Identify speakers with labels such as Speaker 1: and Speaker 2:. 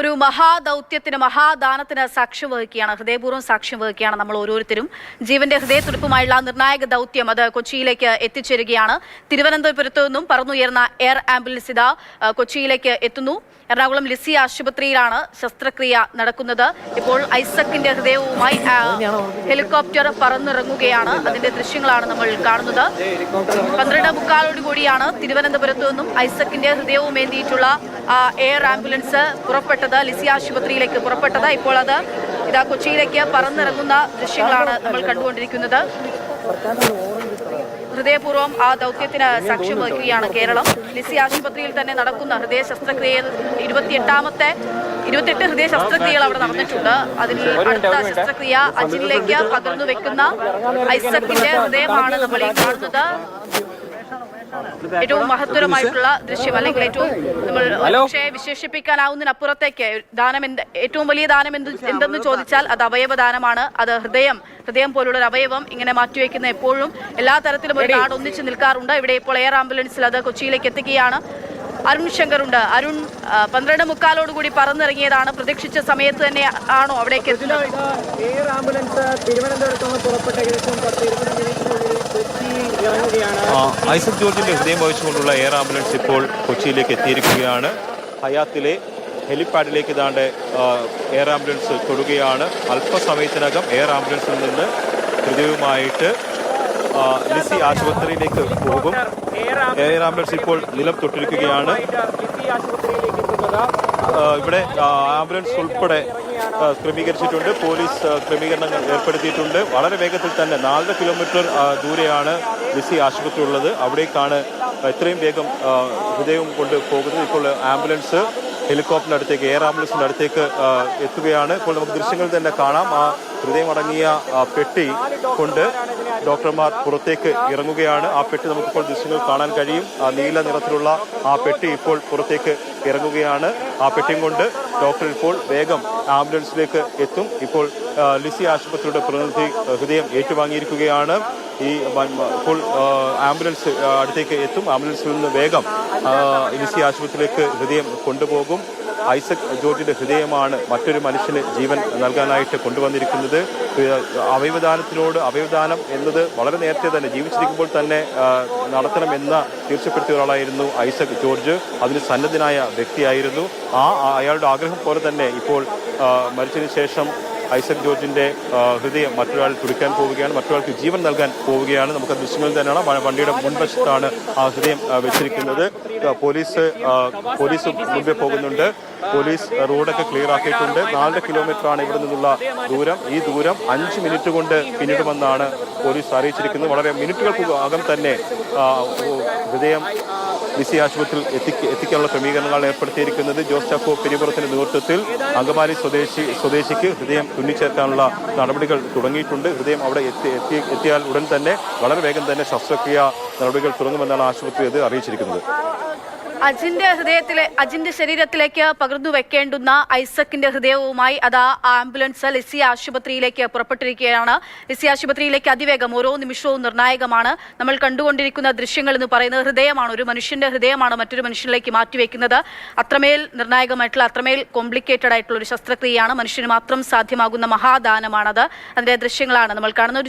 Speaker 1: ഒരു മഹാദൗത്യത്തിന് മഹാദാനത്തിന് സാക്ഷ്യം വഹിക്കുകയാണ് ഹൃദയപൂർവം സാക്ഷ്യം വഹിക്കുകയാണ് നമ്മൾ ഓരോരുത്തരും. ജീവന്റെ ഹൃദയത്തുടിപ്പുമായുള്ള നിർണായക ദൗത്യം അത് കൊച്ചിയിലേക്ക് എത്തിച്ചേരുകയാണ്. തിരുവനന്തപുരത്തു നിന്നും പറന്നുയർന്ന എയർ ആംബുലൻസ് ഇതാ കൊച്ചിയിലേക്ക് എത്തുന്നു. എറണാകുളം ലിസി ആശുപത്രിയിലാണ് ശസ്ത്രക്രിയ നടക്കുന്നത്. ഇപ്പോൾ ഐസക്കിന്റെ ഹൃദയവുമായി ഹെലികോപ്റ്റർ പറന്നിറങ്ങുകയാണ്. അതിന്റെ ദൃശ്യങ്ങളാണ് നമ്മൾ കാണുന്നത്. പന്ത്രണ്ട് മുക്കാലോട് കൂടിയാണ് തിരുവനന്തപുരത്തു നിന്നും ഐസക്കിന്റെ ഹൃദയവും ഏന്തിയിട്ടുള്ള എയർ ആംബുലൻസ് പുറപ്പെട്ടത്. ലിസി ആശുപത്രിയിലേക്ക് പുറപ്പെട്ടത്. ഇപ്പോൾ അത് ഇതാ കൊച്ചിയിലേക്ക് പറന്നിറങ്ങുന്ന ദൃശ്യങ്ങളാണ് നമ്മൾ കണ്ടുകൊണ്ടിരിക്കുന്നത്. ഹൃദയപൂർവം ആ ദൗത്യത്തിന് സാക്ഷ്യം വഹിക്കുകയാണ് കേരളം. ലിസി ആശുപത്രിയിൽ തന്നെ നടക്കുന്ന ഹൃദയ ശസ്ത്രക്രിയ ഇരുപത്തിയെട്ടാമത്തെ ഇരുപത്തിയെട്ട് ഹൃദയ ശസ്ത്രക്രിയകൾ അവിടെ നടന്നിട്ടുണ്ട്. അതിൽ അടുത്ത ശസ്ത്രക്രിയ അജിനിലേക്ക് പകർന്നു വെക്കുന്ന ഐസക്കിന്റെ ഹൃദയമാണ് നമ്മൾ ഈ കാണുന്നത്. ഏറ്റവും മഹത്തരമായിട്ടുള്ള ദൃശ്യം അല്ലെങ്കിൽ ഏറ്റവും നമ്മൾ പക്ഷേ വിശേഷിപ്പിക്കാനാവുന്നതിനപ്പുറത്തേക്ക് ദാനം എന്ത് ഏറ്റവും വലിയ ദാനം എന്ത് എന്തെന്ന് ചോദിച്ചാൽ അത് അവയവദാനമാണ് അത് ഹൃദയം ഹൃദയം പോലുള്ള ഒരു അവയവം ഇങ്ങനെ മാറ്റിവെക്കുന്ന എപ്പോഴും എല്ലാ തരത്തിലും ഒരു നാട് ഒന്നിച്ച് നിൽക്കാറുണ്ട്. ഇവിടെ ഇപ്പോൾ എയർ ആംബുലൻസിൽ അത് കൊച്ചിയിലേക്ക് എത്തിക്കുകയാണ് അരുൺ ശങ്കർ ഉണ്ട്. അരുൺ പന്ത്രണ്ട് മുക്കാലോട് കൂടി പറന്നിറങ്ങിയതാണ്. പ്രതീക്ഷിച്ച സമയത്ത് തന്നെ ആണോ അവിടേക്ക് എത്തുന്നത്?
Speaker 2: എയർ ആംബുലൻസ് തിരുവനന്തപുരത്ത് നിന്ന് പുറപ്പെട്ട ഏകദേശം പത്ത് ഇരുപത് മിനിറ്റിനുള്ളിൽ കൊച്ചി ഇറങ്ങുകയാണ്
Speaker 3: ആ, ഐസക് ജോർജിന്റെ ഹൃദയം വഹിച്ചുകൊണ്ടുള്ള എയർ ആംബുലൻസ് ഇപ്പോൾ കൊച്ചിയിലേക്ക് എത്തിയിരിക്കുകയാണ്. ഹയാത്തിലെ ഹെലിപ്പാഡിലേക്ക് ഇതാണ്ട് എയർ ആംബുലൻസ് തൊടുകയാണ്. അല്പസമയത്തിനകം എയർ ആംബുലൻസിൽ നിന്ന് ഹൃദയവുമായിട്ട് ലിസി ആശുപത്രിയിലേക്ക് പോകും. എയർ ആംബുലൻസ് ഇപ്പോൾ നിലം തൊട്ടിരിക്കുകയാണ്. ഇവിടെ ആംബുലൻസ് ഉൾപ്പെടെ ക്രമീകരിച്ചിട്ടുണ്ട്. പോലീസ് ക്രമീകരണങ്ങൾ ഏർപ്പെടുത്തിയിട്ടുണ്ട്. വളരെ വേഗത്തിൽ തന്നെ നാലര കിലോമീറ്റർ ദൂരെയാണ് ലിസി ആശുപത്രി ഉള്ളത് അവിടേക്കാണ് എത്രയും വേഗം ഹൃദയവും ഹൃദയം കൊണ്ട് പോകുന്നത്. ഇപ്പോൾ ആംബുലൻസ് ഹെലികോപ്റ്ററിന്റെ അടുത്തേക്ക് എയർ ആംബുലൻസിന്റെ അടുത്തേക്ക് എത്തുകയാണ്. ഇപ്പോൾ നമുക്ക് ദൃശ്യങ്ങൾ തന്നെ കാണാം. ആ ഹൃദയമടങ്ങിയ പെട്ടി കൊണ്ട് ഡോക്ടർമാർ പുറത്തേക്ക് ഇറങ്ങുകയാണ്. ആ പെട്ടി നമുക്കിപ്പോൾ ദൃശ്യങ്ങൾ കാണാൻ കഴിയും. ആ നീല നിറത്തിലുള്ള ആ പെട്ടി ഇപ്പോൾ പുറത്തേക്ക് ഇറങ്ങുകയാണ്. ആ പെട്ടിയും കൊണ്ട് ഡോക്ടർ ഇപ്പോൾ വേഗം ആംബുലൻസിലേക്ക് എത്തും. ഇപ്പോൾ ലിസി ആശുപത്രിയുടെ പ്രതിനിധി ഹൃദയം ഏറ്റുവാങ്ങിയിരിക്കുകയാണ്. ഈ ഇപ്പോൾ ആംബുലൻസ് അടുത്തേക്ക് എത്തും. ആംബുലൻസിൽ നിന്ന് വേഗം ലിസി ആശുപത്രിയിലേക്ക് ഹൃദയം കൊണ്ടുപോകും. ഐസക് ജോർജിന്റെ ഹൃദയമാണ് മറ്റൊരു മനുഷ്യന് ജീവൻ നൽകാനായിട്ട് കൊണ്ടുവന്നിരിക്കുന്നത്. അവയവദാനത്തിനോട് അവയവദാനം എന്നത് വളരെ നേരത്തെ തന്നെ ജീവിച്ചിരിക്കുമ്പോൾ തന്നെ നടത്തണമെന്ന തീർച്ചപ്പെടുത്തിയ ഒരാളായിരുന്നു ഐസക് ജോർജ്. അതിന് സന്നദ്ധനായ വ്യക്തിയായിരുന്നു. ആ അയാളുടെ ആഗ്രഹം പോലെ തന്നെ ഇപ്പോൾ മരിച്ചതിന് ശേഷം ഐസക് ജോർജിന്റെ ഹൃദയം മറ്റൊരാൾ തുടിക്കാൻ പോവുകയാണ് മറ്റൊരാൾക്ക് ജീവൻ നൽകാൻ പോവുകയാണ്. നമുക്ക് ദൃശ്യങ്ങളിൽ തന്നെയാണ്. വണ്ടിയുടെ മുൻവശത്താണ് ആ ഹൃദയം വെച്ചിരിക്കുന്നത്. പോലീസ് പോലീസ് മുമ്പേ പോകുന്നുണ്ട്. പോലീസ് റോഡൊക്കെ ക്ലിയർ ആക്കിയിട്ടുണ്ട്. നാല് കിലോമീറ്റർ ആണ് ഇവിടെ നിന്നുള്ള ദൂരം. ഈ ദൂരം അഞ്ച് മിനിറ്റ് കൊണ്ട് പിന്നിടുമെന്നാണ് പോലീസ് അറിയിച്ചിരിക്കുന്നത്. വളരെ മിനിറ്റുകൾക്ക് അകം തന്നെ ഹൃദയം ലിസി ആശുപത്രിയിൽ എത്തിക്ക എത്തിക്കാനുള്ള ക്രമീകരണങ്ങൾ ഏർപ്പെടുത്തിയിരിക്കുന്നത്. ജോസ് ചാക്കോ പെരിപുറത്തിന്റെ നേതൃത്വത്തിൽ അങ്കമാലി സ്വദേശി സ്വദേശിക്ക് ഹൃദയം തുന്നിച്ചേർക്കാനുള്ള നടപടികൾ തുടങ്ങിയിട്ടുണ്ട്. ഹൃദയം അവിടെ എത്തി എത്തി എത്തിയാൽ ഉടൻ തന്നെ വളരെ വേഗം തന്നെ ശസ്ത്രക്രിയ നടപടികൾ തുടങ്ങുമെന്നാണ് ആശുപത്രി അത് അറിയിച്ചിരിക്കുന്നത്.
Speaker 1: അജിന്റെ ഹൃദയത്തിലെ അജിന്റെ ശരീരത്തിലേക്ക് പകർന്നു വെക്കേണ്ടുന്ന ഐസക്കിന്റെ ഹൃദയവുമായി അതാ ആംബുലൻസ് ലിസി ആശുപത്രിയിലേക്ക് പുറപ്പെട്ടിരിക്കുകയാണ്. ലിസി ആശുപത്രിയിലേക്ക് അതിവേഗം ഓരോ നിമിഷവും നിർണായകമാണ്. നമ്മൾ കണ്ടുകൊണ്ടിരിക്കുന്ന ദൃശ്യങ്ങൾ എന്ന് പറയുന്നത് ഹൃദയമാണ്. ഒരു മനുഷ്യന്റെ ഹൃദയമാണ് മറ്റൊരു മനുഷ്യനിലേക്ക് മാറ്റിവെക്കുന്നത്. അത്രമേൽ നിർണായകമായിട്ടുള്ള അത്രമേൽ കോംപ്ലിക്കേറ്റഡ് ആയിട്ടുള്ള ഒരു ശസ്ത്രക്രിയയാണ്. മനുഷ്യന് മാത്രം സാധ്യമാകുന്ന മഹാദാനമാണത്. അതിന്റെ ദൃശ്യങ്ങളാണ് നമ്മൾ കാണുന്ന ഒരു